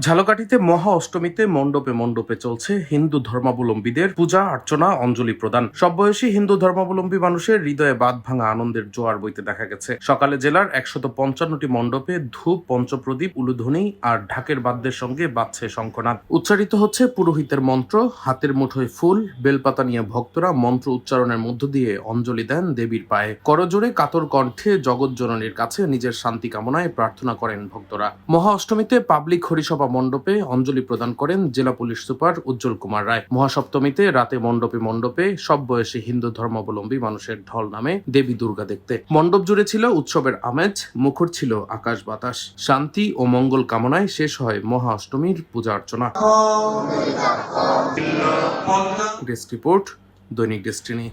ঝালকাঠিতে মহা অষ্টমীতে মণ্ডপে মণ্ডপে চলছে হিন্দু ধর্মাবলম্বীদের পূজা, অর্চনা, অঞ্জলি প্রদান। সব বয়সী হিন্দু ধর্মাবলম্বী মানুষের হৃদয়ে বাদ ভাঙা আনন্দের জোয়ার বইতে দেখা গেছে। সকালে জেলার একশত পঞ্চান্নটি মণ্ডপে ধূপ, পঞ্চপ্রদীপ, উলুধ্বনি আর ঢাকের বাদ্যের সঙ্গে বাজছে শঙ্খনাদ। উচ্চারিত হচ্ছে পুরোহিতের মন্ত্র, হাতের মুঠোয় ফুল, বেলপাতা নিয়ে ভক্তরা মন্ত্র উচ্চারণের মধ্য দিয়ে অঞ্জলি দেন দেবীর পায়ে। করজোড়ে কাতর কণ্ঠে জগৎ জগৎজননীর কাছে নিজের শান্তি কামনায় প্রার্থনা করেন ভক্তরা। মহা অষ্টমীতে পাবলিক হরিসভা মণ্ডপে অঞ্জলি প্রদান করেন জেলা পুলিশ সুপার উজ্জ্বল কুমার রায়। মহাসপ্তমীতে রাতে মণ্ডপে মণ্ডপে সব বয়সী হিন্দু ধর্মাবলম্বী মানুষের ঢল নামে দেবী দুর্গা দেখতে। মণ্ডপ জুড়ে ছিল উৎসবের আমেজ, মুখর ছিল আকাশ বাতাস। শান্তি ও মঙ্গল কামনায় শেষ হয় মহা অষ্টমীর পূজা অর্চনা। Desk report, Dainik Destiny.